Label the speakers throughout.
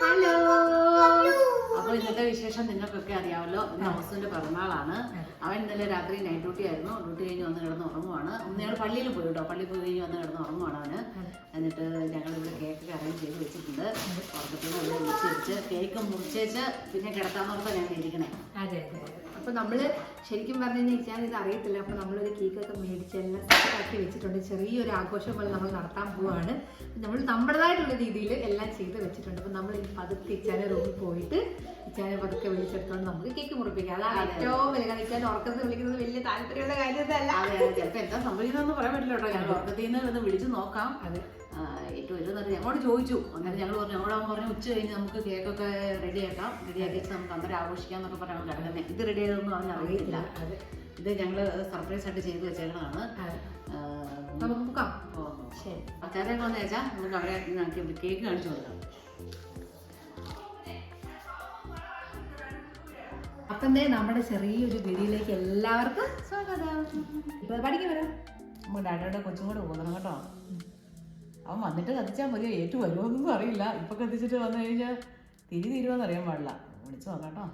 Speaker 1: Hello
Speaker 2: അപ്പോൾ ഇന്നത്തെ വിശേഷം നിങ്ങൾക്കൊക്കെ അറിയാമല്ലോ. ഇന്ന് ഹൗസിന്റെ പിറന്നാളാണ്. അവൻ ഇന്നലെ രാത്രി നൈറ്റ് ഡ്യൂട്ടി ആയിരുന്നു. ഡ്യൂട്ടി കഴിഞ്ഞ് വന്ന് കിടന്ന് ഉറങ്ങുവാണ്. ഞങ്ങൾ പള്ളിയിൽ പോയി കേട്ടോ. പള്ളിയിൽ പോയി കഴിഞ്ഞ് വന്ന് കിടന്ന് ഉറങ്ങുവാണ് അവന്. എന്നിട്ട് ഞങ്ങൾ ഇവിടെ കേക്ക് അറേഞ്ച് ചെയ്ത് വെച്ചിട്ടുണ്ട്. ഉറക്കത്തിൽ നിന്ന് വിളിച്ച് വെച്ച് കേക്ക് മുറിച്ചേച്ച് പിന്നെ കിടത്താന്നോർത്താ ഞങ്ങൾ ഇരിക്കണേ.
Speaker 1: അതെ അതെ. അപ്പൊ നമ്മൾ ശരിക്കും പറഞ്ഞു കഴിഞ്ഞാൽ ഇത് അറിയത്തില്ല. അപ്പോൾ നമ്മളൊരു കേക്കൊക്കെ മേടിച്ച് എല്ലാം സെറ്റാക്കി വെച്ചിട്ടുണ്ട്. ചെറിയൊരു ആഘോഷം പോലെ നമ്മൾ നടത്താൻ പോവാണ്. നമ്മൾ നമ്മുടേതായിട്ടുള്ള രീതിയിൽ എല്ലാം ചെയ്ത് വെച്ചിട്ടുണ്ട്. അപ്പം നമ്മൾ ഈ പതുക്കെ ഇച്ചാനെ റൂമിൽ പോയിട്ട് ഇച്ചാനെ പതുക്കെ വിളിച്ചെടുത്തോണ്ട് നമുക്ക് കേക്ക് മുറിപ്പിക്കാം. അതാണ് ഏറ്റവും വലിയ കാരണം ഇച്ചാൻ ഉറക്കത്തിൽ വിളിക്കുന്നത് വലിയ താല്പര്യമുള്ള കാര്യമല്ല
Speaker 2: ചിലപ്പോൾ എന്താ സംഭവിക്കുന്നതെന്ന് പറയാൻ പറ്റില്ല കേട്ടോ ഞാൻ ഉറക്കത്തിൽ നിന്ന് ഒന്ന് വിളിച്ച് നോക്കാം.
Speaker 1: അതെ.
Speaker 2: ഏറ്റവും ഇതെന്ന് ഞങ്ങളോട് ചോദിച്ചു. അന്നേരം ഞങ്ങൾ പറഞ്ഞു ഞങ്ങളാകും പറഞ്ഞു. ഉച്ച കഴിഞ്ഞ് നമുക്ക് കേക്കൊക്കെ റെഡിയാക്കാം റെഡിയാക്കി നമുക്ക് അന്നേരം ആഘോഷിക്കാം എന്നൊക്കെ പറഞ്ഞാൽ കിടക്കുന്നത് ഇത് റെഡി ആയതൊന്നും അവന് അറിയില്ല
Speaker 1: അതെ
Speaker 2: ഇത് ഞങ്ങൾ സർപ്രൈസ് ആയിട്ട് ചെയ്തു വെച്ചേക്കുന്നതാണ്
Speaker 1: നമുക്ക്
Speaker 2: ഓ,
Speaker 1: ശരി.
Speaker 2: വന്നു വെച്ചാൽ നമുക്ക് അവിടെ കേക്ക് കാണിച്ചു കൊടുക്കാം.
Speaker 1: അപ്പം തന്നെ നമ്മുടെ ചെറിയൊരു വീഡിയോയിലേക്ക് എല്ലാവർക്കും സ്വാഗതം. ഇപ്പൊ പഠിക്കാൻ വരാം.
Speaker 2: നമ്മൾ ഡാഡിയുടെ കൊച്ചും കൂടെ പോകണം കേട്ടോ. അവൻ വന്നിട്ട് കത്തിച്ചാൽ മതിയോ? ഏറ്റു വരുമോന്നൊന്നും അറിയില്ല. ഇപ്പൊ കത്തിച്ചിട്ട് വന്നു കഴിഞ്ഞാൽ തിരി തീരുമോന്ന് അറിയാൻ പാടില്ല. വിളിച്ചു നോക്കാം കേട്ടോ.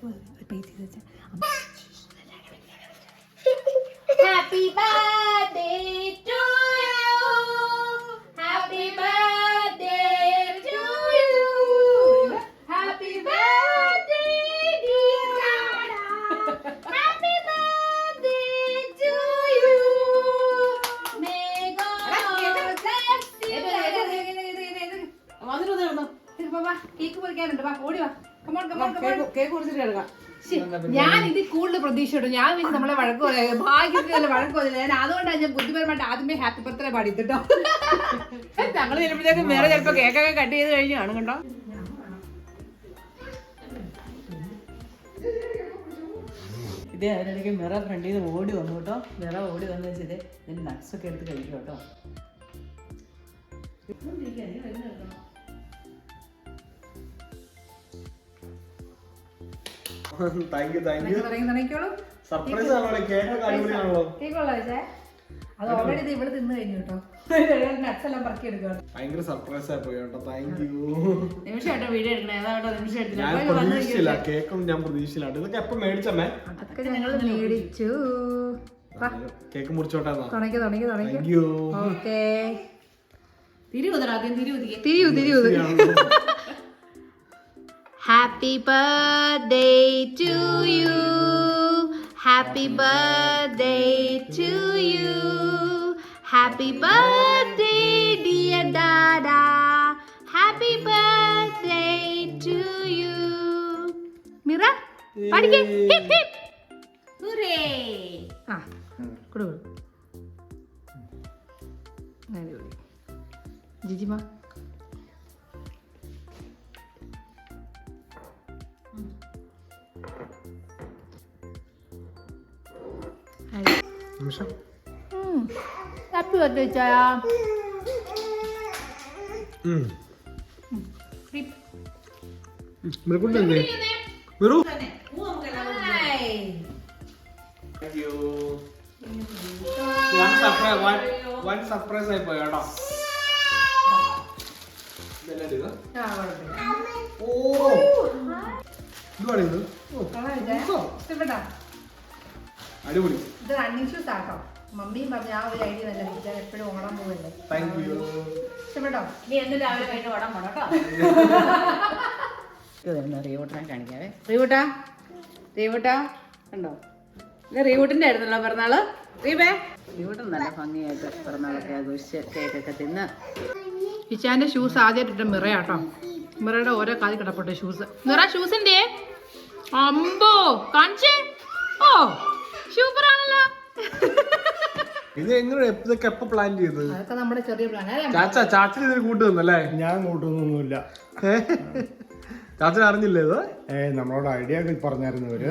Speaker 1: Happy birthday! കേക്ക്
Speaker 2: കുറിച്ചിട്ട് എടുക്കാം
Speaker 1: ഞാൻ ഇത് കൂടുതൽ പ്രതീക്ഷയുണ്ട് ഞാൻ പിന്നെ നമ്മളെ വഴക്ക് ഭാഗ്യത്തിനല്ല വഴക്ക് പറയില്ല ഞാൻ അതുകൊണ്ടാണ് ഞാൻ ബുദ്ധിപരമായിട്ട് ആദ്യമേ ഹാപ്പി ബർത്ത്ഡേ പാടി കേട്ടോ
Speaker 2: ഞങ്ങൾ ചെല്ലുമ്പോഴത്തേക്കും വേറെ ചിലപ്പോൾ കേക്കൊക്കെ കട്ട് ചെയ്ത് കഴിഞ്ഞാണ് കേട്ടോ. ഇതേ അതിനിടയ്ക്ക് മിറ ഫ്രണ്ടിൽ നിന്ന് ഓടി വന്നു കേട്ടോ. മിറ ഓടി വന്നു വെച്ചത് ഇതിന് നട്ട്സൊക്കെ എടുത്ത് കഴിക്കും കേട്ടോ.
Speaker 3: Thank you thank you surprise ആണല്ലോ കേക്ക് അടിപൊളിയാണല്ലോ
Speaker 1: അത് ഓൾറെഡി ഇത് ഇവിടെ തിന്നു കഴിഞ്ഞു കേട്ടോ. നട്സ് എല്ലാം പറക്കി എടുക്കണം
Speaker 3: ഭയങ്കര സർപ്രൈസ് ആയി പോയി കേട്ടോ. താങ്ക് യു
Speaker 2: നിമിഷം കേട്ടോ വീഡിയോ എടുക്കണേ? ഏതാ കേട്ടോ നിമിഷം എടുത്തില്ല
Speaker 3: പ്രതീക്ഷിച്ചില്ല കേക്കും ഞാൻ പ്രതീക്ഷിച്ചില്ല. ഇതൊക്കെ എപ്പോ മേടിച്ചമ്മേ
Speaker 1: അതൊക്കെ ഞങ്ങൾ മേടിച്ചു. വാ.
Speaker 3: കേക്ക് മുറിച്ചോട്ടെ
Speaker 1: തുടങ്ങി തുടങ്ങി തുടങ്ങി. ഓക്കേ
Speaker 2: തിരി കുതിര ആദ്യം തിരി കുതിക്ക്
Speaker 1: തിരിയൂ Happy birthday to you. Happy birthday to you. Happy birthday, dear Dada. Happy birthday to you. മിറ പഠിക്കേ ഹിപ് ഹിപ്
Speaker 2: Hooray!
Speaker 1: ആ കൊടു കൊടു അടിപൊളി ജിജിമ
Speaker 3: നിമിഷം.
Speaker 1: ഹാപ്പി ബർത്ത്ഡേ ചായ.
Speaker 2: എല്ലാം
Speaker 3: thank one surprise one one surprise ആയി പോയി കേട്ടോ. ഓ. ഇത് ഓ, അടിപൊളി.
Speaker 1: ഇത് റണ്ണിങ് ഷൂസ് ആട്ടോ. മമ്മിയും പറഞ്ഞ ആ ഒരു ഐഡിയ നല്ല എപ്പോഴും ഓടാൻ ഇഷ്ടപ്പെട്ടോ?
Speaker 2: നീ എന്ന് രാവിലെ കഴിഞ്ഞ് ഓടാൻ പോണം കേട്ടോ? റീവൂട്ടിനെ കാണിക്കാവേ. റീവൂട്ടാ റീവൂട്ടാ കണ്ടോ? ഇത് ആയിരുന്നല്ലോ പിറന്നാൾ. റീവേ റീവൂട്ടൻ നല്ല ഭംഗിയായിട്ട് പിറന്നാളൊക്കെ ആഘോഷിച്ച് കേക്കൊക്കെ തിന്ന്.
Speaker 1: ഇച്ചാന്റെ ഷൂസ് ആദ്യമായിട്ട് മിറയാട്ടോ മിറയുടെ ഓരോ കാതി കിടപ്പുണ്ട് ഷൂസ് മിറ ഷൂസിന്റെ അമ്പോ കാണിച്ചേ? ഓ. സൂപ്പർ ആണല്ലോ
Speaker 3: ഇത് എങ്ങനെ ഇതൊക്കെ എപ്പോ പ്ലാൻ ചെയ്തത്?
Speaker 1: അതൊക്കെ നമ്മുടെ ചെറിയ പ്ലാൻ
Speaker 3: ചാച്ച ചാച്ചന് ഇതിന് കൂട്ടുവന്നല്ലേ
Speaker 4: ഞാൻ കൂട്ടുന്നൊന്നുമില്ല
Speaker 3: ചാച്ചൻ അറിഞ്ഞില്ലേ ഇത്?
Speaker 4: ഏ നമ്മളോട് ഐഡിയ ഒക്കെ പറഞ്ഞായിരുന്നു
Speaker 1: ഇവർ.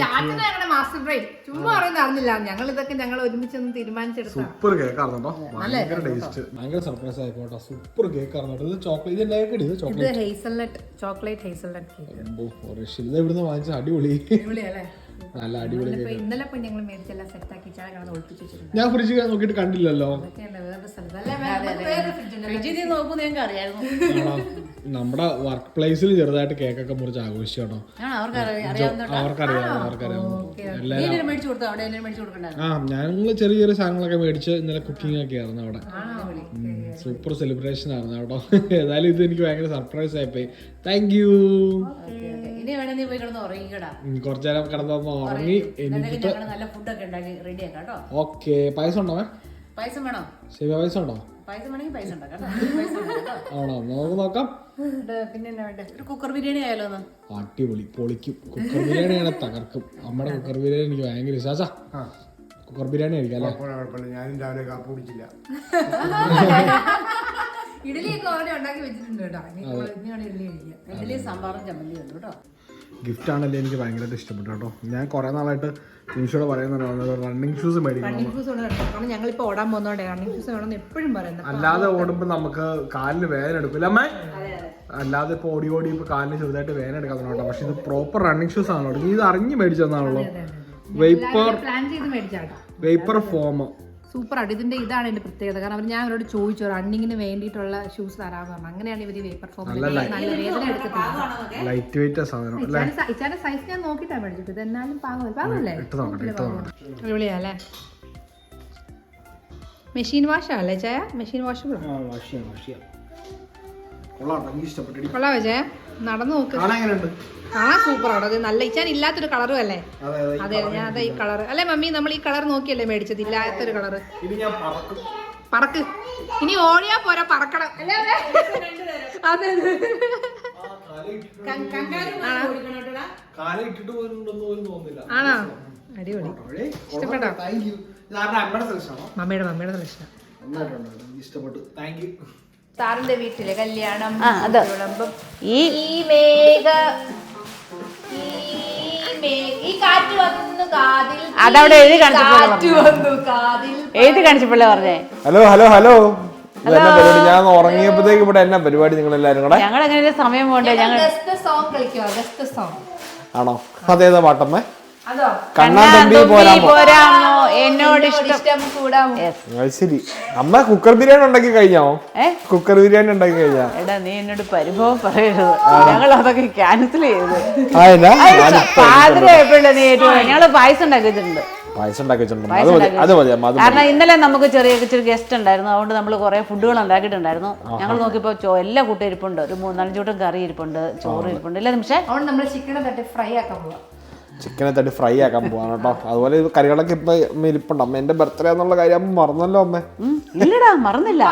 Speaker 1: ഞങ്ങളുടെ മാസ്റ്റർ ബ്രെയിൻ ചുമ്മാ അറിഞ്ഞില്ല. ഞങ്ങൾ ഇതൊക്കെ ഞങ്ങൾ ഒരുമിച്ച് ഒന്ന് തീരുമാനിച്ചെടുത്ത
Speaker 3: സൂപ്പർ കേക്കായിരുന്നു കേട്ടോ. ഭയങ്കര ടേസ്റ്റ് ഭയങ്കര സർപ്രൈസ് സൂപ്പർ കേക്കായിരുന്നു കേട്ടോ. ഇത് ചോക്ലേറ്റ് ഇത് chocolate
Speaker 1: hazelnut chocolate hazelnut cake
Speaker 3: ഇത് ഇവിടുന്ന് വാങ്ങിച്ച അടിപൊളി.
Speaker 1: അടിപൊളിയല്ലേ?
Speaker 3: നല്ല അടിപൊളി
Speaker 1: ഇപ്പൊ ഇന്നലെ പോയി ഞങ്ങൾ മേടിച്ചെല്ലാം സെറ്റാക്കി ചായ കിടന്ന് ഒളിപ്പിച്ച് വെച്ചിട്ടുണ്ട്.
Speaker 3: ഞാൻ ഫ്രിഡ്ജ് നോക്കിട്ട് കണ്ടില്ലല്ലോ.
Speaker 2: ഫ്രിഡ്ജിൽ അറിയായിരുന്നു.
Speaker 3: നമ്മുടെ വർക്ക് പ്ലേസിൽ ചെറുതായിട്ട് കേക്കൊക്കെ മുറിച്ച് ആഘോഷിച്ചു കേട്ടോ അവർക്കറിയാം അവർക്കറിയാം. ആ ഞങ്ങൾ ചെറിയ ചെറിയ സാധനങ്ങളൊക്കെ മേടിച്ച് ഇന്നലെ കുക്കിംഗ് ഒക്കെ ആയിരുന്നു അവിടെ. സൂപ്പർ സെലിബ്രേഷൻ ആണ് കേട്ടോ. ഏതായാലും ഇത് എനിക്ക് ഭയങ്കര സർപ്രൈസ് ആയിപ്പോയി. താങ്ക് യു കുറച്ചു നേരം കിടന്നു ഉറങ്ങി. ഓക്കെ പായസം ഉണ്ടോ മാം
Speaker 2: പൈസ വേണോ?
Speaker 3: ശരി പായസം ഉണ്ടോ?
Speaker 2: പൈസ പൈസ പൈസ കേട്ടോ.
Speaker 3: ആണോ? നമുക്ക് നോക്കാം.
Speaker 1: പിന്നെ
Speaker 2: കുക്കർ ബിരിയാണി ആയാലോ
Speaker 3: അടിപൊളി പൊളിക്കും. കുക്കർ ബിരിയാണിയാണ് തകർക്കും. നമ്മുടെ കുക്കർ ബിരിയാണി എനിക്ക് ഭയങ്കര വിശ്വാസ കുക്കർ ബിരിയാണി കഴിക്കാം അല്ലേ?
Speaker 4: കുഴപ്പമില്ല കുഴപ്പമില്ല ഞാനും രാവിലെ കാപ്പ് കുടിച്ചില്ല.
Speaker 1: ഇഡലിയൊക്കെ ഓൾറെഡി ഉണ്ടാക്കി വെച്ചിട്ടുണ്ട് കേട്ടോ. ഇനി ഇനിയാണ് ഇഡലി കഴിക്കുക
Speaker 2: ഇഡ്ഡലി സാമ്പാറും ചമ്മന്തി ഉണ്ട് കേട്ടോ.
Speaker 3: ഗിഫ്റ്റ് ആണല്ലേ എനിക്ക് ഭയങ്കരമായിട്ട് ഇഷ്ടപ്പെട്ടു കേട്ടോ. ഞാൻ കുറേ നാളായിട്ട് നിമിഷോട് പറയുന്നുണ്ട് റണ്ണിങ് ഷൂസ് മേടിക്കണം
Speaker 1: റണ്ണിങ് ഷൂസ് ഉണ്ട് കേട്ടോ കാരണം ഞങ്ങളിപ്പോ ഓടാൻ പോകുന്നോണ്ടേ റണ്ണിങ് ഷൂസ് വേണമെന്ന് എപ്പോഴും പറയുന്നത്.
Speaker 3: അല്ലാതെ ഓടുമ്പോൾ നമുക്ക് കാലിന് വേദന എടുക്കില്ല അമ്മേ? അല്ലാതെ ഇപ്പോൾ ഓടി ഓടി ഇപ്പോൾ കാലിന് ചെറുതായിട്ട് വേദന എടുക്കാൻ കേട്ടോ. പക്ഷെ ഇത് പ്രോപ്പർ റണ്ണിങ് ഷൂസ് ആണല്ലോ. നീ ഇത് അറിഞ്ഞ് മേടിച്ചു തന്നാണല്ലോ. വെയ്പ്പർ
Speaker 1: പ്ലാൻ ചെയ്ത് മേടിച്ചാട്ടോ.
Speaker 3: വെയ്പ്പർ ഫോം
Speaker 1: സൂപ്പർ ആയിട്ട് ഇതിന്റെ ഇതാണ് എന്റെ പ്രത്യേകത. കാരണം ഞാൻ അവരോട് ചോദിച്ചു റണ്ണിങ്ങിന് വേണ്ടിയിട്ടുള്ള ഷൂസ് തരാമെന്ന് പറഞ്ഞു. അങ്ങനെയാണ് ഇവർ വേപ്പർ ഫോം നല്ല വേദന
Speaker 3: അല്ലേ?
Speaker 1: ഇച്ചാന്റെ സൈസ് ഞാൻ നോക്കിയിട്ടാണ് മേടിച്ചിട്ട് ഇത് എന്നാലും പാകമല്ല പാകമല്ലേ
Speaker 3: ഇട്ട് നോക്കട്ടെ ഇട്ട് നോക്കട്ടെ.
Speaker 1: അടിപൊളിയാ അല്ലേ? മെഷീൻ വാഷ് അല്ലേ ചായ മെഷീൻ
Speaker 3: വാഷ് കൊള്ളാം
Speaker 1: ചായ നടന്നു നോക്ക്.
Speaker 3: കാണാൻ
Speaker 1: അത് നല്ല ഇച്ചാൻ ഇല്ലാത്തൊരു കളറും അല്ലേ?
Speaker 3: അതെ
Speaker 1: ഞാൻ അതെ ഈ കളർ അല്ലേ മമ്മി നമ്മൾ ഈ കളർ നോക്കിയല്ലേ മേടിച്ചത്? ഇല്ലാത്തൊരു കളർ
Speaker 3: പറക്കും.
Speaker 1: പറക്ക്. ഇനി ഓടിയാ പോരാ പറക്കണം. അല്ലേ അതെ? ആണോ? അടിപൊളി. ഇഷ്ടപ്പെട്ടോ? മമ്മിയുടെ മമ്മിയുടെ
Speaker 3: ഇഷ്ടപ്പെട്ടു. താങ്ക് യു
Speaker 1: സാറിന്റെ വീട്ടിലെ കല്യാണം
Speaker 2: ആ, അത്. ഈ
Speaker 1: ഈ മേഘ ഈ കാറ്റ് വന്നു കാതിൽ
Speaker 2: അതവിടെ എഴുതി
Speaker 1: വന്നു കാതിൽ
Speaker 2: എഴുതി കാണിച്ചപ്പോഴേ പറഞ്ഞേ?
Speaker 5: Hello hello hello. പരിപാടി? ഞാൻ ഉറങ്ങിയപ്പോഴത്തേക്ക് ഇവിടെ എന്നാ പരിപാടി നിങ്ങൾ എല്ലാരും കൂടെ?
Speaker 2: ഞങ്ങൾ അങ്ങനെ സമയം പോണ്ടേ ഞങ്ങൾ
Speaker 1: സോങ് ഗസ്റ്റ് സോങ്.
Speaker 5: ആണോ? അതേതാ പാട്ടമ്മേ കണ്ണാൻ പോരാമോ?
Speaker 2: പോരാമോ എന്നോട് ഇഷ്ടം.
Speaker 1: കൂടാമോ
Speaker 5: ശരി അമ്മ കുക്കർ ബിരിയാണി ഉണ്ടാക്കി കഴിഞ്ഞോ? കുക്കർ ബിരിയാണി ഉണ്ടാക്കി കഴിഞ്ഞാ?
Speaker 2: എടാ നീ എന്നോട് പരിഭവം പറയരുത്. ഞങ്ങൾ അതൊക്കെ ക്യാൻസൽ ചെയ്തു.
Speaker 5: ആയില്ല
Speaker 2: പാതിരയപ്പോഴല്ലേ നീ ഏറ്റവും ഞങ്ങൾ പായസം
Speaker 5: ഉണ്ടാക്കിയിട്ടുണ്ട്.
Speaker 2: കാരണം ഇന്നലെ നമുക്ക് ചെറിയ ഇച്ചിരി ഗസ്റ്റ് ഉണ്ടായിരുന്നു. അതുകൊണ്ട് നമ്മൾ കുറെ ഫുഡുകൾ ഉണ്ടാക്കിയിട്ടുണ്ടായിരുന്നു. ഞങ്ങൾ നോക്കിയപ്പോൾ ചോ എല്ലാ കൂട്ടം ഇരിപ്പുണ്ട്. ഒരു മൂന്നാലഞ്ച് കൂട്ടം കറി ഇരിപ്പുണ്ട് ചോറ് ഇരിപ്പുണ്ട്. ഇല്ല നിമിഷം.
Speaker 1: നമ്മൾ ചിക്കനെ തട്ടി ഫ്രൈ ആക്കാൻ പോവാം.
Speaker 5: ചിക്കനെ തട്ടി ഫ്രൈ ആക്കാൻ പോവാണ് കേട്ടോ. അതുപോലെ ഇത് കറികളൊക്കെ ഇപ്പൊ ഇരിപ്പുണ്ട് അമ്മ എന്റെ ബർത്ത്ഡേ എന്നുള്ള കാര്യം അമ്മ മറന്നല്ലോ അമ്മ.
Speaker 2: ഇല്ലടാ മറന്നില്ല.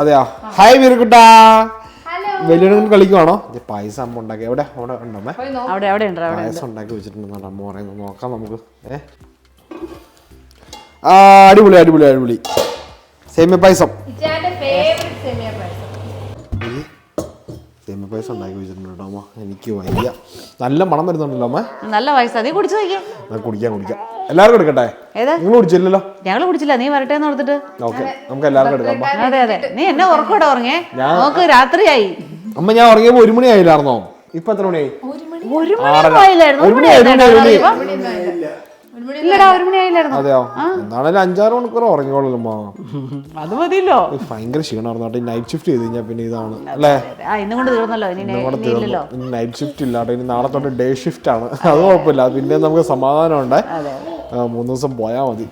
Speaker 5: അതെയോ? ഹായ് വീരക്കുട്ടാ.
Speaker 1: ഹലോ
Speaker 5: വലിയ കളിക്കുവാണോ? പായസം അമ്മ ഉണ്ടാക്കി. എവിടെ? അവിടെ ഉണ്ടോ അമ്മേ?
Speaker 2: അവിടെ അവിടെ ഉണ്ട് അവിടെ
Speaker 5: പായസം ഉണ്ടാക്കി വെച്ചിട്ടുണ്ടെന്നാണ് അമ്മ പറയുന്നത്. നോക്കാം നമുക്ക്. ഏ? ആ അടിപൊളി അടിപൊളി അടിപൊളി. സേമിയ പായസം.
Speaker 1: പായസം
Speaker 5: ഉണ്ടാക്കി വെച്ചിട്ടുണ്ട് കേട്ടോ അമ്മ. എനിക്ക് വയ്യ. നല്ല മണം വരുന്നുണ്ടല്ലോ അമ്മ.
Speaker 2: നല്ല പായസം നീ കുടിച്ചു നോക്കിയേ.
Speaker 5: ഞാൻ കുടിക്കാം കുടിക്കാം. എല്ലാവർക്കും എടുക്കട്ടെ? നിങ്ങൾ കുടിച്ചില്ലല്ലോ?
Speaker 2: ഞങ്ങൾ കുടിച്ചില്ല. നീ വരട്ടെ എന്ന് ഓർത്തിട്ട്.
Speaker 5: ഓക്കെ. നമുക്ക് എല്ലാവർക്കും എടുക്കാം
Speaker 2: അതെ അതെ. നീ എന്നെ ഉറക്കോടെ ഉറങ്ങേ. നോക്ക് രാത്രിയായി.
Speaker 5: അമ്മ ഞാൻ ഉറങ്ങിയപ്പോ ഒരു മണി ആയില്ലായിരുന്നോ ഇപ്പൊ എത്ര മണിയായി?
Speaker 2: ഒരു. മണി ആയില്ലായിരുന്നു ഇല്ലടാ ഒരു
Speaker 5: അതെയോ? അഞ്ചാറ് മണിക്കൂർ ഉറങ്ങിക്കോളല്ലോ
Speaker 2: അത് മതിയല്ലോ.
Speaker 5: ഭയങ്കര ക്ഷീണമായിരുന്നു കേട്ടോ. നൈറ്റ് ഷിഫ്റ്റ് ചെയ്ത് കഴിഞ്ഞാൽ പിന്നെ ഇതാണ് അല്ലേ?
Speaker 2: ഇന്നും കൊണ്ട് തീർന്നല്ലോ. ഇനി
Speaker 5: നൈറ്റ് ഷിഫ്റ്റ് ഇല്ല കേട്ടോ. ഇനി നാളെ തൊട്ട് ഡേ ഷിഫ്റ്റ് ആണ്. അത് കുഴപ്പമില്ല. പിന്നെ നമുക്ക് സമാധാനം ഉണ്ട്
Speaker 2: അതെ.
Speaker 5: മൂന്ന് ദിവസം പോയാൽ മതി.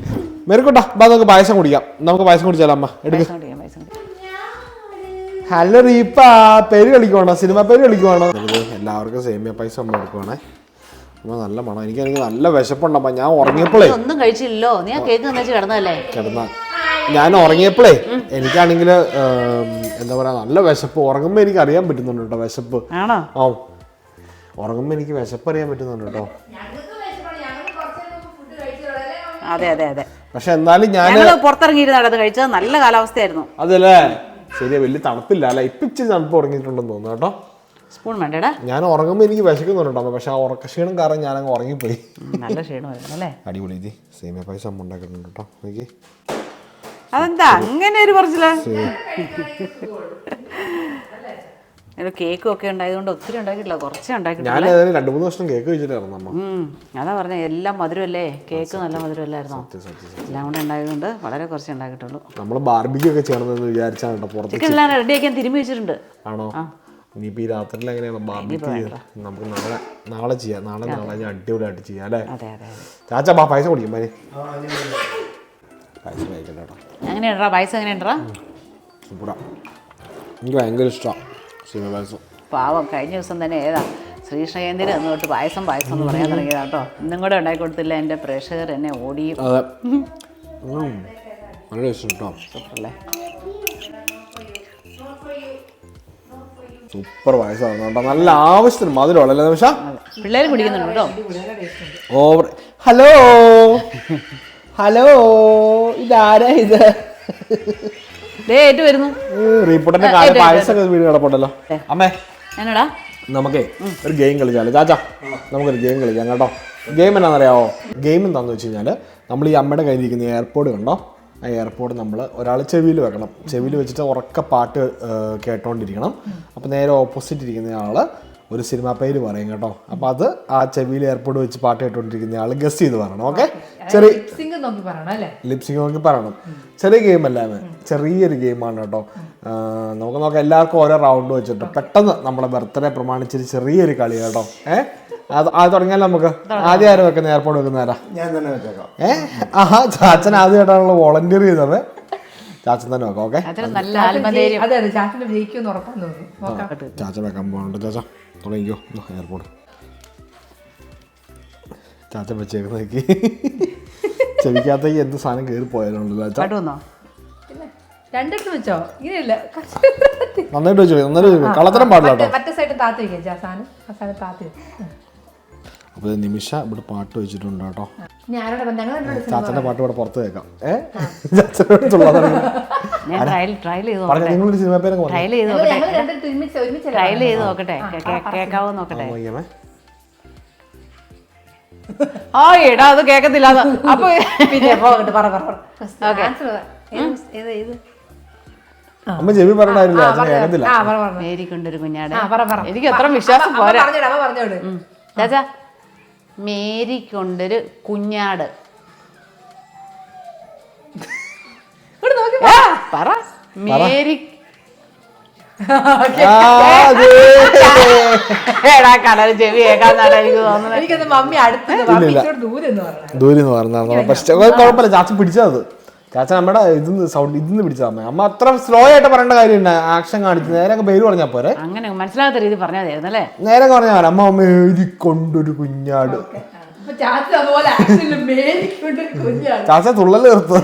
Speaker 5: മെരുക്കോട്ടാ. ബാ നമുക്ക് പായസം കുടിക്കാം. നമുക്ക് പായസം കുടിച്ചാലോ അമ്മ? എടുക്ക്. ഹലോ റീപ്പ. പേര് കളിക്കുവാണോ? സിനിമ പേര് കളിക്കുവാണോ? എല്ലാവർക്കും സേമിയ പൈസ അമ്മ എടുക്കുവാണേ. അമ്മ നല്ല മണം. എനിക്കാണെങ്കിൽ നല്ല വിശപ്പുണ്ടമ്മ ഞാൻ ഉറങ്ങിയപ്പോഴേ
Speaker 2: ഒന്നും കഴിച്ചില്ലല്ലോ. നീ ആ കേക്ക് തന്നേച്ച് കിടന്നല്ലേ
Speaker 5: കിടന്ന. ഞാൻ ഉറങ്ങിയപ്പോഴേ എനിക്കാണെങ്കിൽ എന്താ പറയാ നല്ല വിശപ്പ്. ഉറങ്ങുമ്പോൾ എനിക്ക് അറിയാൻ പറ്റുന്നുണ്ട് കേട്ടോ വിശപ്പ്.
Speaker 2: ആണോ?
Speaker 5: ആ ഉറങ്ങുമ്പോൾ എനിക്ക് വിശപ്പ് അറിയാൻ പറ്റുന്നുണ്ട് കേട്ടോ.
Speaker 2: അതെ അതെ അതെ.
Speaker 5: പക്ഷെ എന്നാലും ഞാൻ
Speaker 2: പുറത്തിറങ്ങിയിരുന്നാണ് പുറത്തിറങ്ങിയിരുന്ന അത് കഴിച്ചത് നല്ല കാലാവസ്ഥയായിരുന്നു.
Speaker 5: അതല്ലേ? ശരിയാ വലിയ തണുപ്പില്ല അല്ല? ഇപ്പിച്ച് തണുപ്പ് ഉറങ്ങിയിട്ടുണ്ടെന്ന് തോന്നുന്നു കേട്ടോ.
Speaker 2: സ്പൂൺ വേണ്ടടാ.
Speaker 5: ഞാൻ ഉറങ്ങുമ്പോൾ എനിക്ക് വിശക്കുന്നുണ്ടോ പക്ഷെ ആ ഉറക്ക ക്ഷീണം കാരണം ഞാൻ അങ്ങ്
Speaker 2: ഉറങ്ങിപ്പോയി നല്ല ക്ഷീണമായിരുന്നു അല്ലേ?
Speaker 5: അടിപൊളി ഇത്. സേമിയ പായസം അമ്മ ഉണ്ടാക്കിയിട്ടുണ്ട് കേട്ടോ. എനിക്ക്
Speaker 2: അതെന്താ? അങ്ങനെ ഒരു പറച്ചില്ല ഇത് കേക്കും ഒക്കെ ഉണ്ടായതുകൊണ്ട് ഒത്തിരി ഉണ്ടാക്കിയിട്ടില്ല. കുറച്ചേ
Speaker 5: ഞാൻ
Speaker 2: ഉണ്ടാക്കിയിട്ടുള്ളൂ
Speaker 5: ഏതായാലും രണ്ട് മൂന്ന് വർഷം കേക്ക് വെച്ചിട്ടുണ്ട് അമ്മ.
Speaker 2: അതാ പറഞ്ഞ എല്ലാം മധുരമല്ലേ? കേക്ക് നല്ല മധുരമല്ലായിരുന്നോ? എല്ലാം കൂടെ ഉണ്ടായതുകൊണ്ട് വളരെ കുറച്ചേ ഉണ്ടാക്കിയിട്ടുള്ളൂ.
Speaker 5: നമ്മൾ ബാർബിക്യൂ ഒക്കെ ചെയ്യണമെന്ന് വിചാരിച്ചാണ് കേട്ടോ പുറത്ത്
Speaker 2: ചിക്കൻ എല്ലാം റെഡിയാക്കാൻ തിരുമ്പി വെച്ചിട്ടുണ്ട്.
Speaker 5: ആണോ? ഇനിയിപ്പോൾ ഈ രാത്രിയിൽ എങ്ങനെയാണ് ബാർബിക്യൂ നമുക്ക് നാളെ നാളെ ചെയ്യാം. നാളെ നാളെ. ഞാൻ അടിപൊളിയായിട്ട് ചെയ്യാം അല്ലേ?
Speaker 2: അതെ അതെ അതെ.
Speaker 5: ചാച്ച ബാ പൈസ കുടിക്കും മതി പൈസ
Speaker 2: പൈസ എങ്ങനെയുണ്ടാ?
Speaker 5: സൂപ്പറാ. എനിക്ക് ഭയങ്കര ഇഷ്ടമാണ് സീമ പായസം.
Speaker 2: പാവം കഴിഞ്ഞ ദിവസം തന്നെ ഏതാ ശ്രീകൃഷ്ണകേന്ദ്രൻ എന്ന് തൊട്ട് പായസം പായസം എന്ന് പറയാൻ തുടങ്ങിയതാ കേട്ടോ. ഇന്നും കൂടെ ഉണ്ടാക്കി കൊടുത്തില്ല എന്റെ പ്രേക്ഷകർ എന്നെ ഓടിയും.
Speaker 5: അതെ. നല്ല ഇഷ്ടം കേട്ടോ.
Speaker 2: അല്ലേ
Speaker 5: സൂപ്പർ പായസമാണ് കേട്ടോ. നല്ല ആവശ്യത്തിന് മധുരമല്ലേ നിമിഷ?
Speaker 2: പിള്ളേർ കുടിക്കുന്നുണ്ട് കേട്ടോ.
Speaker 5: ഓവർ. ഹലോ. ഹലോ. ഇതാരാ ഇത്?
Speaker 2: വരുന്നു.
Speaker 5: റീപ്പോർട്ടിന്റെ കാലം പായസം വീട് കിടപ്പുണ്ടല്ലോ. അമ്മേ.
Speaker 2: എന്നടാ?
Speaker 5: നമുക്കേ ഒരു ഗെയിം കളിച്ചാലോ. ചാച്ചാ നമുക്കൊരു ഗെയിം കളിക്കാം കേട്ടോ. ഗെയിം എന്നാണെന്നറിയാവോ ഗെയിം എന്താണെന്ന് വെച്ച് കഴിഞ്ഞാൽ നമ്മൾ ഈ അമ്മയുടെ കയ്യിൽ ഇരിക്കുന്ന എയർപോർട്ട് കണ്ടോ? ആ എയർപോർട്ട് നമ്മൾ ഒരാൾ ചെവിയിൽ വെക്കണം. ചെവിയിൽ വെച്ചിട്ട് ഉറക്ക പാട്ട് കേട്ടോണ്ടിരിക്കണം. അപ്പോൾ നേരെ ഓപ്പോസിറ്റ് ഇരിക്കുന്ന ആൾ ഒരു സിനിമ പേര് പറയും കേട്ടോ. അപ്പോൾ അത് ആ ചെവിയിൽ എയർപോർട്ട് വെച്ച് പാട്ട് കേട്ടോണ്ടിരിക്കുന്ന ആൾ ഗസ് ചെയ്ത് പറയണം ഓക്കെ ചെറിയ ലിപ്സിംഗ് നോക്കി പറയണം ചെറിയ ഗെയിം അല്ലാന്ന് ചെറിയൊരു ഗെയിമാണ് കേട്ടോ. നമുക്ക് നോക്കാം എല്ലാവർക്കും ഓരോ റൗണ്ട് വെച്ചിട്ട് പെട്ടെന്ന് നമ്മുടെ ബർത്ത്ഡേ പ്രമാണിച്ചൊരു ചെറിയൊരു കളി കേട്ടോ. ഏ? അത് അത് തുടങ്ങിയാൽ നമുക്ക്? ആദ്യം ആരും വെക്കുന്ന എയർപോർട്ട് വെക്കുന്നേരാ
Speaker 4: ഞാൻ തന്നെ വെച്ചേക്കാം.
Speaker 5: ഏ? ആഹാ ചാച്ചൻ ആദ്യമായിട്ടാണല്ലോ വോളണ്ടിയർ ചെയ്തത് ചാച്ചൻ തന്നെ വെക്കാം ഓക്കെ? ചാച്ചൻ വെക്കാൻ പോകുന്നുണ്ട് ചാച്ച തുടങ്ങിക്കോ എയർപോർട്ട് ചാച്ചൻ വെച്ചേക്കുന്നേക്ക് ചെവിക്കാത്ത എന്ത് സാധനം കയറി പോയാലുണ്ടല്ലോ
Speaker 1: പിന്നെ രണ്ടിട്ട് വെച്ചോ? ഇങ്ങനെയല്ല.
Speaker 5: നന്നായിട്ട് വെച്ചോ നന്നായിട്ട് കള്ളത്തരം പാടില്ല കേട്ടോ.
Speaker 1: മറ്റേ സൈഡ് താത്തി വെക്കാം ആ സാധനം. ആ സാധനം താത്തി വെക്കാം.
Speaker 5: അപ്പോൾ നിമിഷ ഇവിടെ പാട്ട് വെച്ചിട്ടുണ്ട് കേട്ടോ ചാച്ചന്റെ പാട്ട് ഇവിടെ പുറത്ത് കേൾക്കാം ഏ ചാച്ചനോട്
Speaker 2: ഞാൻ ട്രയൽ ട്രയൽ ചെയ്ത്
Speaker 5: പറഞ്ഞ
Speaker 2: നോക്കട്ടെ
Speaker 5: നിങ്ങളൊരു സിനിമ പേരൊക്കെ
Speaker 2: ട്രയൽ ചെയ്ത് നോക്കട്ടെ ചെയ്ത് നോക്കട്ടെ ആ എടാ അത് കേക്കത്തില്ല അപ്പൊ
Speaker 1: പിന്നെ
Speaker 5: അമ്മ ചെവി പറഞ്ഞില്ല ചാച്ചൻ
Speaker 1: ആ പറ പറ
Speaker 2: മേരിക്കൊണ്ടൊരു കുഞ്ഞാട്
Speaker 1: ആ പറ പറ
Speaker 2: എനിക്ക് അത്ര വിശ്വാസം പോരാ ചാച്ചാ മേരിക്കൊണ്ടൊരു കുഞ്ഞാട്. പറ. മേരി
Speaker 5: ആ, അതെ.
Speaker 2: എടാ കടൽ ചെവി കേൾക്കാന്നാണ് എനിക്ക് തോന്നുന്നത്.
Speaker 1: എനിക്കത് മമ്മി അടുത്ത് ദൂരെന്ന് പറഞ്ഞു
Speaker 5: പക്ഷെ കുഴപ്പമില്ല. പിടിച്ചത് ചാച്ചൻ നമ്മുടെ ഇതിന്ന് സൗണ്ട് ഇതിന്ന് പിടിച്ചതാ അമ്മ അമ്മ അത്ര സ്ലോ ആയിട്ട് പറയേണ്ട കാര്യമുണ്ട് ആക്ഷൻ കാണിച്ച് നേരെ പേര് പറഞ്ഞാൽ പോരെ.
Speaker 2: അങ്ങനെ മനസ്സിലാകാത്ത രീതി പറഞ്ഞാൽ അല്ലേ
Speaker 5: നേരെ പറഞ്ഞാൽ പോരെ. അമ്മ അമ്മ എഴുതി കൊണ്ടൊരു കുഞ്ഞാട്
Speaker 1: ചാച്ച
Speaker 5: ചാച്ച തുള്ളൽ നിർത്ത്.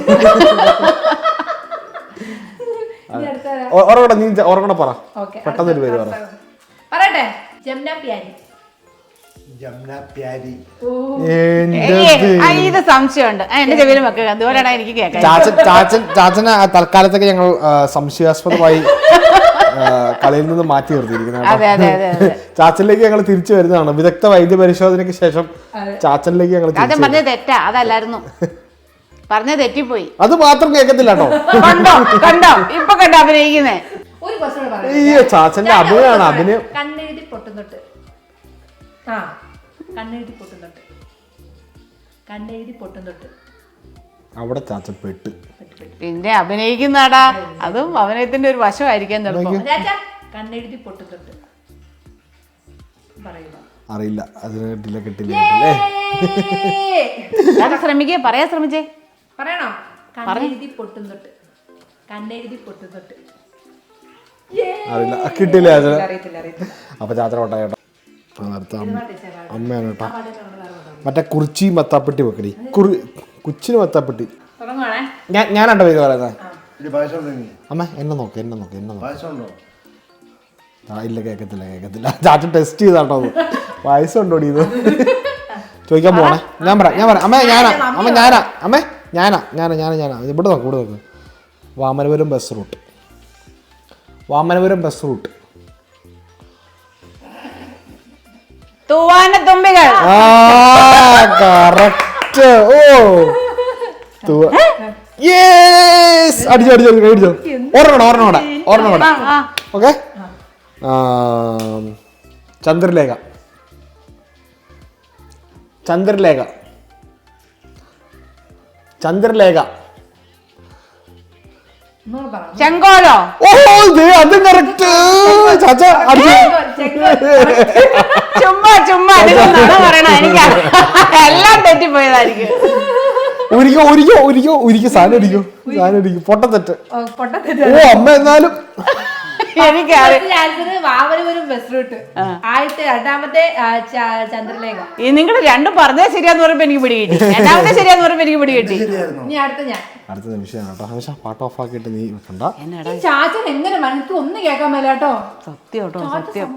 Speaker 1: അടുത്ത
Speaker 5: നീ ഉറങ്ങടെ പറ.
Speaker 1: പെട്ടെന്നൊരു
Speaker 5: പെട്ടെന്ന് ഒരു പേര് പറ.
Speaker 1: പറയട്ടെ. ജംന പ്യാരി
Speaker 2: ഇത്? സംശയമുണ്ട്. ആ, എന്റെ ചെവിയിലും വെക്കുക അതുപോലെയാണ് എനിക്ക് കേൾക്കാൻ?
Speaker 5: ചാച്ചൻ ചാച്ചൻ ചാച്ചനെ ആ തൽക്കാലത്തേക്ക് ഞങ്ങൾ സംശയാസ്പദമായി കളിയിൽ നിന്ന് മാറ്റി നിർത്തിയിരിക്കുന്നത് ചാച്ചനിലേക്ക് ഞങ്ങൾ തിരിച്ചു വരുന്നതാണ്. വിദഗ്ധ വൈദ്യ പരിശോധനയ്ക്ക് ശേഷം ചാച്ചനിലേക്ക് ഞങ്ങൾ
Speaker 2: പറഞ്ഞത് തെറ്റാ അതല്ലായിരുന്നു. പറഞ്ഞ തെറ്റിപ്പോയി.
Speaker 5: അത് മാത്രം കേൾക്കത്തില്ല കേട്ടോ.
Speaker 2: കണ്ടോ കണ്ടോ ഇപ്പൊ കണ്ടോ അഭിനയിക്കുന്നേ?
Speaker 5: ചാച്ചന്റെ അഭിനയാണ് അഭിനയം
Speaker 1: കണ്ണെഴുതി പൊട്ടുന്നൊട്ട് ആ. കണ്ണെഴുതി പൊട്ടും തൊട്ട്. കണ്ണെഴുതി പൊട്ടും തൊട്ട്.
Speaker 5: അവിടെ ചാച്ച പെട്ട്.
Speaker 2: പിന്നെ അഭിനയിക്കുന്നാടാ അതും അഭിനയത്തിന്റെ ഒരു വശമായിരിക്കാൻ ചിലപ്പോ.
Speaker 1: കണ്ണെഴുതി കണ്ണെഴുതി തൊട്ട്. പറയുക.
Speaker 5: അറിയില്ല. അതിനെ കിട്ടില്ല. കിട്ടില്ല
Speaker 2: ശ്രമിക്കേ. പറയാൻ ശ്രമിച്ചേ.
Speaker 1: പറയണോ? കണ്ണെഴുതി പൊട്ടും തൊട്ട്. കണ്ണെഴുതി പൊട്ടും തൊട്ട്.
Speaker 5: അറിയില്ല. കിട്ടില്ല അതിന്.
Speaker 1: അറിയത്തില്ല അറിയത്തില്ല.
Speaker 5: അപ്പൊ ചാത്ര ഓട്ടാ അമ്മ അമ്മയാണ് കേട്ടോ മറ്റേ കുറിച്ചി മത്താപ്പെട്ടി വെക്കടി. കുറി കുച്ചിന് മത്താപ്പെട്ടി. ഞാൻ ഞാനാണ്ടോ
Speaker 4: ഇത് പറയുന്നത്?
Speaker 5: അമ്മ എന്നെ നോക്ക് എന്നെ നോക്ക് എന്നെ നോക്ക്. ആ ഇല്ല കേൾക്കത്തില്ല കേൾക്കത്തില്ല ചാച്ചൻ ടെസ്റ്റ് ചെയ്താട്ടോ അത്. പായസം ഇത്? ചോദിക്കാൻ പോണേ ഞാൻ പറയാം ഞാൻ പറയാം. അമ്മ ഞാനാ. അമ്മ ഞാനാ. അമ്മേ ഞാനാ ഞാനാ ഞാനാ ഞാനാ. ഇവിടെ നോക്ക് ഇവിടെ നോക്ക്. Vamanapuram bus route Vamanapuram bus route
Speaker 2: Thoovana Thumbikal.
Speaker 5: ആ കറക്റ്റ് ഓ. തുവ- യെസ് അടിച്ചോ അടിച്ചോ അടിച്ചോ അടിച്ചോ. ഓർമ്മ ഓർമ്മ ഓർമ്മ
Speaker 2: ആ, ആ.
Speaker 5: ഓക്കെ? ചന്ദ്രലേഖ. ചന്ദ്രലേഖ. ചന്ദ്രലേഖ.
Speaker 2: ചെങ്കോലോ?
Speaker 5: ഓ ദേ അതും കറക്റ്റ് ചാച്ച അടിച്ചു
Speaker 2: ചുമ്മാ ചുമ്മാ പറയണ എനിക്ക് എല്ലാം തെറ്റിപ്പോയതായിരിക്കും.
Speaker 5: ഒരിക്കോ ഒരിക്കോ ഒരിക്കോ ഒരിക്കോ സാധനം അടിക്കോ സാധനം അടിക്കും പൊട്ടത്തെറ്റ്.
Speaker 1: ഓ
Speaker 5: അമ്മ എന്നാലും
Speaker 2: ഈ നിങ്ങൾ രണ്ടും പറഞ്ഞേ ശരിയാന്ന് പറയുമ്പോ എനിക്ക് പിടി കിട്ടി. രണ്ടാമത്തെ ശരിയാന്ന് പറയുമ്പോ എനിക്ക് പിടി കിട്ടി.
Speaker 1: ഇനി അടുത്ത ഞാൻ.
Speaker 5: അടുത്ത നിമിഷം പാട്ട് ഓഫ് ആക്കിയിട്ട് നീ
Speaker 1: ഈ ചാച്ചൻ എങ്ങനെ മനസ്സ് ഒന്നും കേൾക്കാൻ മേല കേട്ടോ?
Speaker 2: സത്യം കേട്ടോ സത്യം.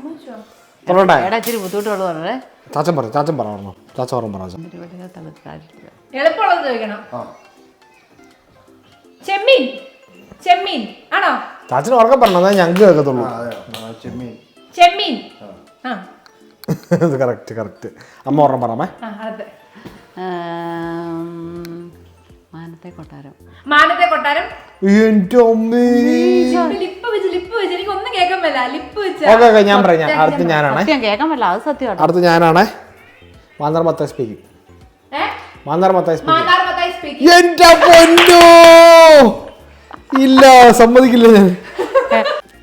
Speaker 5: പറഞ്ഞോട്ടെ
Speaker 2: എടാ ഇച്ചിരി ബുദ്ധിമുട്ടുള്ളൂ പറഞ്ഞേ.
Speaker 5: ചാച്ചൻ പറ ചാച്ചൻ പറ പറഞ്ഞോ. ചാച്ച പറഞ്ഞു പറ ചാച്ചൻ.
Speaker 1: എളുപ്പമുള്ളത് ചോദിക്കണം. ചെമ്മീൻ. ചെമ്മീൻ. ആണോ?
Speaker 5: ചാച്ചന് ഉറക്കം പറഞ്ഞു? അതാ ഞങ്ങൾക്ക് കേൾക്കത്തുള്ളൂ.
Speaker 4: ആ, അതെ ആ, ചെമ്മീൻ.
Speaker 1: ചെമ്മീൻ? ആ.
Speaker 5: ഇത് കറക്റ്റ് കറക്റ്റ് അമ്മ ഉറക്കം പറഞ്ഞേ
Speaker 1: ആ അടുത്ത
Speaker 2: മാനത്തെ കൊട്ടാരം.
Speaker 1: മാനത്തെ കൊട്ടാരം?
Speaker 5: എന്റെ അമ്മേ.
Speaker 1: ലിപ്പ് വെച്ച് ലിപ്പ് വെച്ച് എനിക്ക് ഒന്നും കേൾക്കാൻ മേല. ലിപ്പ് വെച്ച്
Speaker 5: ഓക്കെ ഓക്കെ ഞാൻ പറയാം ഞാൻ അടുത്ത് ഞാനാണേ.
Speaker 2: സത്യം കേൾക്കാൻ പറ്റില്ല അത് സത്യം കേട്ടോ.
Speaker 5: അടുത്ത് ഞാനാണേ. മാന്നാർ മത്തായി സ്പീക്കിംഗ്
Speaker 1: ഏ?
Speaker 5: മാന്നാർ മത്തായി സ്പീക്കിംഗ്
Speaker 1: മാതാർ മത്തായി സ്പീക്കിംഗ്
Speaker 5: എന്റെ പൊന്നോ! ഇല്ല സമ്മതിക്കില്ല. ഞാൻ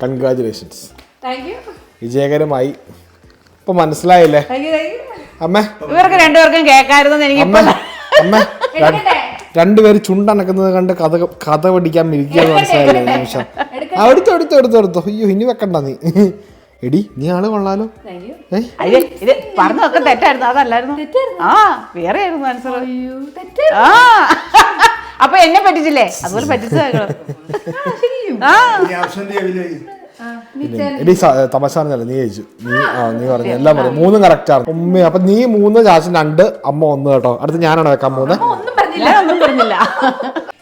Speaker 5: കൺഗ്രാചുലേഷൻസ്
Speaker 1: താങ്ക് യു
Speaker 5: വിജയകരമായി. ഇപ്പൊ മനസ്സിലായില്ലേ? അമ്മ.
Speaker 2: ഇവർക്ക് രണ്ടുപേർക്കും കേൾക്കായിരുന്നു എനിക്ക്
Speaker 5: അമ്മ രണ്ടുപേര് ചുണ്ടണക്കുന്നത് കണ്ട് കഥ കഥ പഠിക്കാൻ മിരിക്കാൻ മനസ്സിലായില്ലേ? നിമിഷം. അവിടുത്തെ എടുത്തോ എടുത്തോ. അയ്യോ ഇനി വെക്കണ്ട നീ. എടി നീ ആൾ കൊള്ളാലോ.
Speaker 2: അയ്യോ ഇത് പറഞ്ഞതൊക്കെ തെറ്റായിരുന്നു. അതല്ലായിരുന്നു. ആ വേറെ ആയിരുന്നു ആൻസർ ആ. അപ്പൊ എന്നെ പറ്റിച്ചില്ലേ? അതുപോലെ പറ്റിച്ചതാ
Speaker 5: എടി തമാശ പറഞ്ഞല്ല നീ ജയിച്ചു നീ ആ നീ പറഞ്ഞു. എല്ലാം പറഞ്ഞു. മൂന്നും കറക്റ്റ് ആണ്. ഉമ്മ അപ്പൊ നീ മൂന്ന് ചാച്ചൻ രണ്ട് അമ്മ ഒന്ന് കേട്ടോ. അടുത്ത് ഞാനാണ് വെക്കാൻ പോകുന്നത്
Speaker 1: ഒന്നും പറഞ്ഞില്ല.
Speaker 2: ഒന്നും പറഞ്ഞില്ല.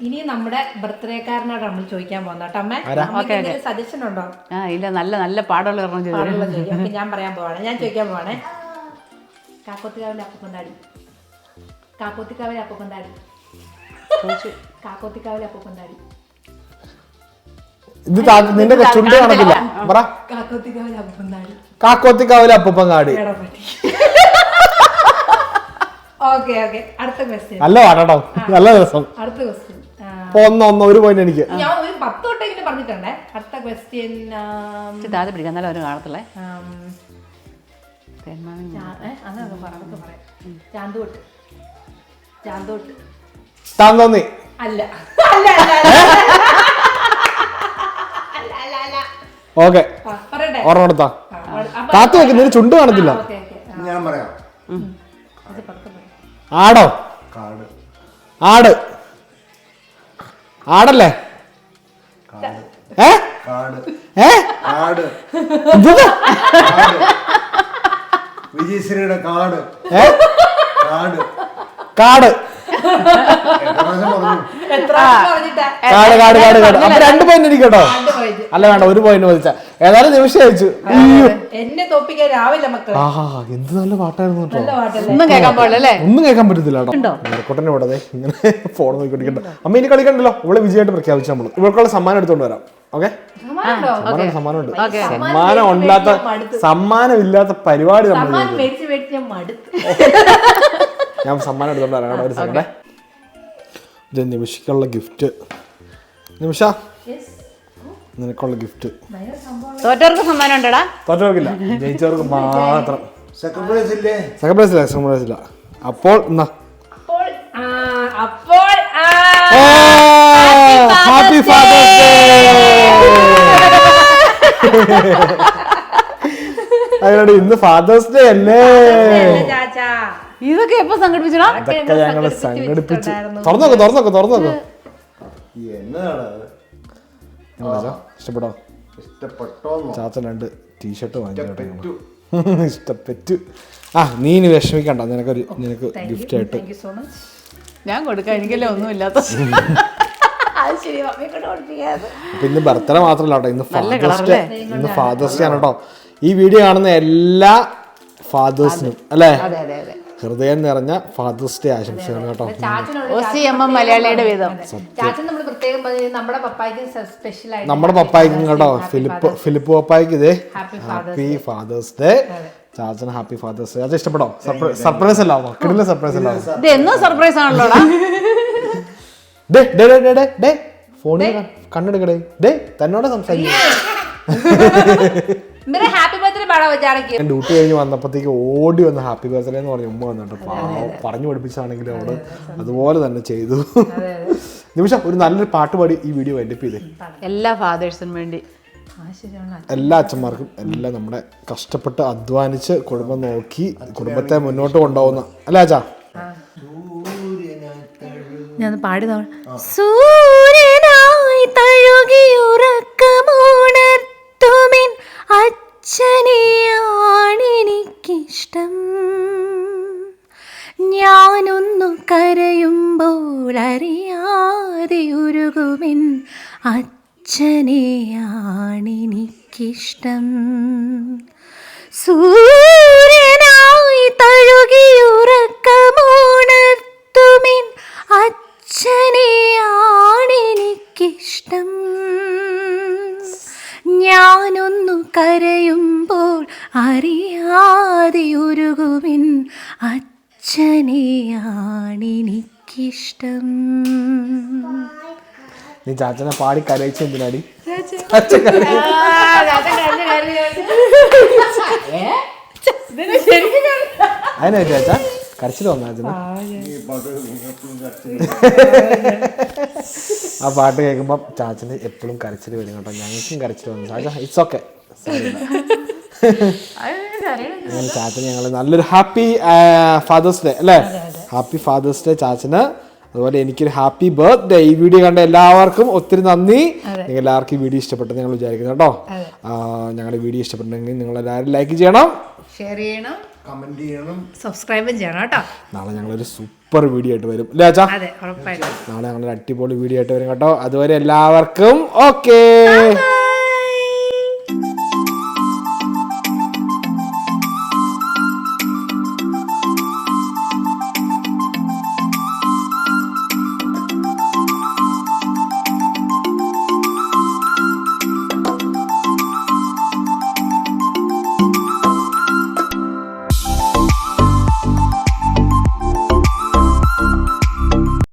Speaker 1: ഇനി നമ്മുടെ ബർത്ത്ഡേക്കാരനോട് നമ്മൾ ചോദിക്കാൻ പോകുന്ന കേട്ടോ അമ്മ. സജഷൻ ഉണ്ടോ?
Speaker 2: ആ ഇല്ല നല്ല നല്ല പാടുള്ള
Speaker 1: ചോദിക്കാം ഞാൻ പറയാൻ പോവാണ്. ഞാൻ ചോദിക്കാൻ പോവാണേ. കാക്കോത്തിക്കാവിലെ അപ്പക്കൊണ്ടാടി കാക്കോത്തിക്കാവിലെ അപ്പക്കൊണ്ടാടി കാക്കോത്തിക്കാവിലെ അപ്പക്കൊണ്ടാടി
Speaker 5: ഇത് നിന്റെ ചുണ്ട് കണക്കില്ല പറ.
Speaker 1: കാക്കോത്തിക്കാവിലെ പറ്റി. Okay okay. അടുത്ത ക്വസ്റ്റ്യൻ
Speaker 5: നല്ല പാടാട്ടോ നല്ല ദിവസം
Speaker 1: അടുത്ത ക്വസ്റ്റ്യൻ
Speaker 5: അപ്പൊ ഒന്ന് ഒന്ന് ഒരു പോയിന്റ് എനിക്ക്.
Speaker 1: ഞാൻ ഒരു പത്ത് തൊട്ടെങ്കിലും പറഞ്ഞിട്ടുണ്ടേ. അടുത്ത ക്വസ്റ്റ്യൻ
Speaker 2: താഴെ പിടിക്കാൻ നല്ല ഒരു കാണത്തില്ലേ
Speaker 1: അതൊക്കെ പറയാം ചാന്തോട്ട്. ചാന്തോട്ട്. അല്ല. അല്ല
Speaker 5: ഓക്കെ. ഓർമ്മ എടുത്താ? കാത്തു ചുണ്ട് കാണത്തില്ല
Speaker 4: ഞാൻ പറയാം.
Speaker 5: ആടോ?
Speaker 4: കാട്.
Speaker 5: ആട്. ആടല്ലേ?
Speaker 4: കാട്
Speaker 5: ഏ?
Speaker 4: കാട്.
Speaker 5: ഏ
Speaker 4: കാട് വിജയശ്രീയുടെ കാട്.
Speaker 5: ഏ?
Speaker 4: കാട്.
Speaker 5: കാട്. കാട് കാട് കാട് കാട്. അപ്പൊ രണ്ട് പോയിന്റ് എനിക്ക് കേട്ടോ അല്ല വേണ്ട ഒരു പോയിന്റ് മതിച്ച. ഏതായാലും നിമിഷം അയച്ചു
Speaker 1: എന്നെ തോപ്പിക്കാൻ രാവിലെ മക്കളെ.
Speaker 5: ആഹാ എന്ത് നല്ല പാട്ടായിരുന്നു കേട്ടോ.
Speaker 1: നല്ല പാട്ടല്ലേ?
Speaker 2: ഒന്നും കേൾക്കാൻ പാടില്ല
Speaker 5: ഒന്നും കേൾക്കാൻ പറ്റത്തില്ല കേട്ടോ. മെറക്കോട്ടനെ വിടതെ ഇങ്ങനെ ഫോൺ നോക്കിക്കൊണ്ടിരിക്കണ്ട അമ്മ ഇനി കളിക്കണ്ടല്ലോ? ഇവിടെ വിജയമായിട്ട് പ്രഖ്യാപിച്ചു നമ്മൾ ഇവർക്കുള്ള സമ്മാനം എടുത്തോണ്ട് വരാം. ഓക്കെ?
Speaker 1: സമ്മാനമുണ്ടോ?
Speaker 5: സമ്മാനം സമ്മാനമുണ്ട്.
Speaker 2: ഓക്കെ.
Speaker 5: സമ്മാനം ഇല്ലാത്ത സമ്മാനം ഇല്ലാത്ത പരിപാടി നമ്മൾ
Speaker 1: ഞാൻ
Speaker 5: സമ്മാനം എടുത്തോണ്ട് ഒരു സെക്കൻഡേ ഇത് നിമിഷക്കുള്ള ഗിഫ്റ്റ് നിമിഷ നിനക്കുള്ള ഗിഫ്റ്റ്
Speaker 2: തോറ്റവർക്ക് സമ്മാനം ഉണ്ടടാ.
Speaker 5: തോറ്റവർക്കില്ല ജയിച്ചവർക്ക് മാത്രം.
Speaker 4: സെക്കൻഡ് പ്രൈസ് ഇല്ലേ?
Speaker 5: സെക്കൻഡ് പ്രൈസില്ല സെക്കൻഡ് പ്രൈസില്ല അപ്പോൾ എന്നാ?
Speaker 1: അപ്പോൾ ആ, അപ്പോൾ
Speaker 5: ഹാപ്പി ഫാദേഴ്സ് ഡേ അയ്യോ ഇന്ന് ഫാദേഴ്സ് ഡേ അല്ലേ?
Speaker 2: ഇതൊക്കെ എപ്പോ സംഘടിപ്പിച്ചടാ
Speaker 5: ഇതൊക്കെ ഞങ്ങൾ സംഘടിപ്പിച്ച്. തുറന്നോക്ക് തുറന്നോക്ക് തുറന്നോക്ക്. ഇഷ്ടപ്പെട്ടോ?
Speaker 4: ഇഷ്ടപ്പെട്ടോന്നോ?
Speaker 5: ചാച്ചൻ രണ്ട് ടീഷർട്ട് വാങ്ങിച്ചു
Speaker 4: ഇഷ്ടപ്പെട്ടു.
Speaker 5: ഇഷ്ടപ്പെട്ടു. ആ നീ ഇനി വിഷമിക്കണ്ട. നിനക്കൊരു നിനക്ക് ഗിഫ്റ്റ് ആയിട്ട്.
Speaker 1: താങ്ക് സോ മച്ച്
Speaker 2: ഞാൻ കൊടുക്കാൻ എനിക്കല്ലേ ഒന്നുമില്ലാത്ത
Speaker 5: ഇന്ന് ബർത്ത്ഡേ മാത്രമല്ല കേട്ടോ. ഇന്ന് ഫാദേഴ്സ് ഡേ ഇന്ന് ഫാദേഴ്സ് ഡേ ആണ് കേട്ടോ. ഈ വീഡിയോ കാണുന്ന എല്ലാ ഫാദേഴ്സിനും അല്ലേ?
Speaker 2: അതെ അതെ അതെ.
Speaker 5: ഹൃദയം നിറഞ്ഞ ഫാദേഴ്സ് ഡേ ആശംസകൾ കേട്ടോ.
Speaker 2: മലയാളിയുടെ വീതം
Speaker 4: ചാച്ചൻ നമ്മൾ പ്രത്യേകം പറഞ്ഞത് നമ്മുടെ പപ്പായ്ക്ക്
Speaker 5: നമ്മുടെ പപ്പായ്ക്കും കേട്ടോ. ഫിലിപ്പ് ഫിലിപ്പ് പപ്പായ്ക്ക് ഇതേ. ഹാപ്പി ഫാദേഴ്സ് ഡേ ചാച്ചന് ഹാപ്പി ഫാദേഴ്സ് ഡേ അത് ഇഷ്ടപ്പെടോ സർപ്രൈസ് അല്ലാവോ കിടില സർപ്രൈസ്
Speaker 2: എന്നും സർപ്രൈസ് ആണല്ലോ
Speaker 5: ഡേ ഡേ ഡേ ഡേ ഡേ ഡേ ഫോണിൽ കണ്ണെടുക്കടേ. ഡേ തന്നോട് സംസാരിക്കും. ഡ്യൂട്ടി കഴിഞ്ഞ് വന്നപ്പോഴത്തേക്ക് ഓടി വന്ന് ഹാപ്പി ബർത്ത്ഡേ എന്ന് പറഞ്ഞു ഉമ്മ വന്നിട്ട് പറഞ്ഞു പഠിപ്പിച്ചാണെങ്കിൽ അവൾ അതുപോലെ തന്നെ ചെയ്തു. നിമിഷം ഒരു നല്ലൊരു പാട്ട് പാടി ഈ വീഡിയോ വൈൻഡപ്പ് ചെയ്തേ.
Speaker 2: എല്ലാ ഫാദേഴ്സിനും വേണ്ടി.
Speaker 5: എല്ലാ അച്ഛന്മാർക്കും എല്ലാം നമ്മുടെ കഷ്ടപ്പെട്ട് അധ്വാനിച്ച് കുടുംബം നോക്കി കുടുംബത്തെ മുന്നോട്ട് കൊണ്ടുപോകുന്ന. അല്ലേ അച്ഛാ?
Speaker 4: ഞാൻ പാടി
Speaker 1: സൂര്യനായി തഴുകി ഉറക്കം അച്ഛനെയാണെനിക്കിഷ്ടം ഞാനൊന്നു കരയുമ്പോൾ അറിയാതെ ഉരുകുമെൻ അച്ഛനെയാണെനിക്കിഷ്ടം സൂര്യനായി തഴുകിയുറക്കമോണത്തുമിൻ അച്ഛനെയാണെനിക്കിഷ്ടം ഞാനൊന്നു കരയുമ്പോൾ അറിയാതെ ഉരുകുവിൻ അച്ഛനെയാണെനിക്കിഷ്ടം.
Speaker 5: നീ ചാച്ചനെ പാടി കരയിച്ച എന്തിനാടി? അതിനാ ചാച്ച കരച്ചിൽ വന്നായിരുന്നു. ആ പാട്ട് കേൾക്കുമ്പോൾ ചാച്ചന് എപ്പോഴും കരച്ചിൽ വരും കേട്ടോ. ഞങ്ങൾക്കും കരച്ചിൽ വന്നു. ചാച്ച ഇറ്റ്സ് ഓക്കെ അങ്ങനെ ചാച്ചന് ഞങ്ങൾ നല്ലൊരു ഹാപ്പി ഫാദേഴ്സ് ഡേ അല്ലേ? ഹാപ്പി ഫാദേഴ്സ് ഡേ ചാച്ചന്. അതുപോലെ എനിക്കൊരു ഹാപ്പി ബർത്ത് ഡേ ഈ വീഡിയോ കണ്ട എല്ലാവർക്കും ഒത്തിരി നന്ദി. നിങ്ങൾ എല്ലാവർക്കും ഈ വീഡിയോ ഇഷ്ടപ്പെട്ടു ഞങ്ങൾ വിചാരിക്കുന്നു കേട്ടോ. ഞങ്ങളുടെ വീഡിയോ ഇഷ്ടപ്പെട്ടെങ്കിൽ നിങ്ങൾ എല്ലാവരും ലൈക്ക് ചെയ്യണം.
Speaker 4: ഷെയർ ചെയ്യണം.
Speaker 6: കമന്റ് ചെയ്യണം.
Speaker 4: സബ്സ്ക്രൈബും ചെയ്യണം കേട്ടോ.
Speaker 5: നാളെ ഞങ്ങളൊരു സൂപ്പർ വീഡിയോ ആയിട്ട് വരും. അല്ലേ അച്ഛാ?
Speaker 4: അതെ ഉറപ്പായിട്ടും.
Speaker 5: നാളെ ഞങ്ങളൊരു അടിപൊളി വീഡിയോ ആയിട്ട് വരും കേട്ടോ. അതുവരെ എല്ലാവർക്കും ഓക്കേ